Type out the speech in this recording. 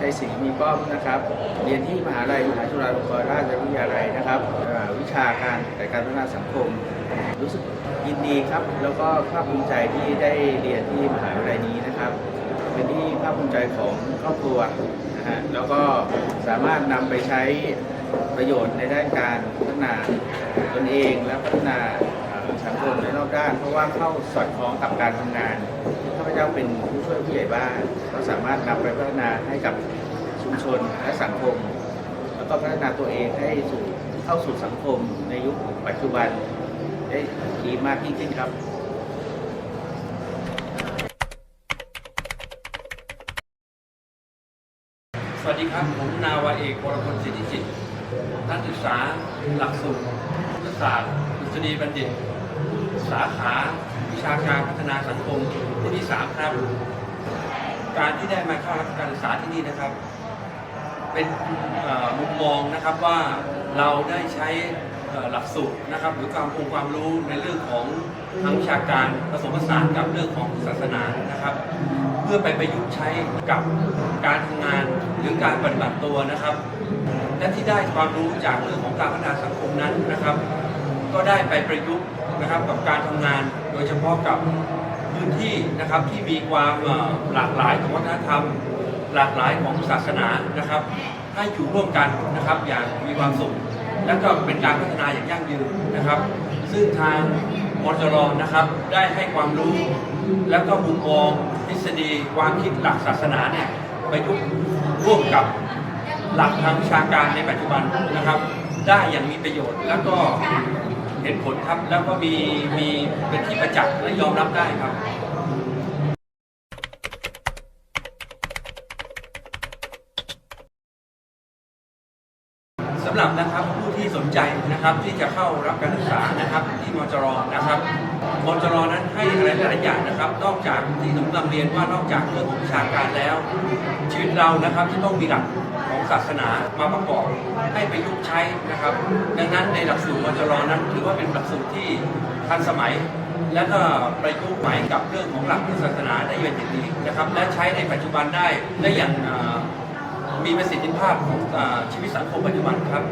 ชัยศรีมีป้อมนะครับ เรียนที่มหาลัยมหาจุฬาลงกรณราชวิทยาลัยนะครับวิชาการแต่การพัฒนาสังคม รู้สึกยินดีครับ แล้วก็ภาคภูมิใจที่ได้เรียนที่มหาวิทยาลัยนี้นะครับ เป็นที่ภาคภูมิใจของครอบครัวนะฮะแล้วก็สามารถนำไปใช้ประโยชน์ในด้านการพัฒนาตนเองและพัฒนา สังคมในรอบด้าน เพราะว่าเข้าสอดคล้องกับการทำงานข้าพเจ้าเป็นผู้ช่วยผู้ใหญ่บ้านก็สามารถนำไปพัฒนาให้กับชุมชนและสังคม แล้วก็พัฒนาตัวเองให้สู่เข้าสู่สังคมในยุคปัจจุบันได้ดีมากยิ่งขึ้นครับสวัสดีครับ ผมนาวาเอกวรพลสิทธิจิตนักศึกษาหลักสูตรศาสตร์ดุษฎีบัณฑิต สาขาวิชาการพัฒนาสังคมรุ่นที่3ครับ การที่ได้มาเข้ารับการศึกษาที่นี่นะครับ เป็นมุมมองนะครับว่าเราได้ใช้หลักสูตรนะครับ หรือความองค์ความรู้ในเรื่องของทางวิชาการผสมผสานกับเรื่องของศาสนานะครับ เพื่อไปประยุกต์ใช้กับการทำงานหรือการปฏิบัติตัวนะครับ และที่ได้ความรู้จากเรื่องของการพัฒนาสังคมนั้นนะครับ ก็ได้ไปประยุกต์นะครับกับการทำงานโดยเฉพาะกับพื้นที่นะครับที่มีความหลากหลายของวัฒนธรรม หลากหลายของศาสนานะครับ ให้อยู่ร่วมกันนะครับอย่างมีความสุขและก็เป็นการพัฒนาอย่างยั่งยืนนะครับ ซึ่งทางมอจรนะครับได้ให้ความรู้ แล้วก็มุมมองทฤษฎีความคิดหลักศาสนาเนี่ยไปยุกร่วมกับหลักทางวิชาการในปัจจุบันนะครับ ได้อย่างมีประโยชน์ แล้วก็ เห็นผลครับแล้วก็มีมีเป็นที่ประจักษ์และยอมรับได้ครับสำหรับนะครับผู้ที่สนใจนะครับที่จะเข้ารับการศึกษานะครับที่มจรนะครับ มจรนั้นให้อะไรหลายอย่างนะครับ นอกจากที่ผมนำเรียนว่านอกจากเรื่องของวิชาการแล้ว ชีวิตเรานะครับที่ต้องมีหลักของศาสนามาประกอบให้ไปยุกใช้นะครับ ดังนั้นในหลักสูตรมจรนั้น ถือว่าเป็นหลักสูตรที่ทันสมัย และก็ประยุกต์ใหม่กับเรื่องของหลักศาสนาได้เป็นอย่างดีนะครับ และใช้ในปัจจุบันได้ได้อย่างมีประสิทธิภาพของอชีวิตสังคมปัจจุบันครับ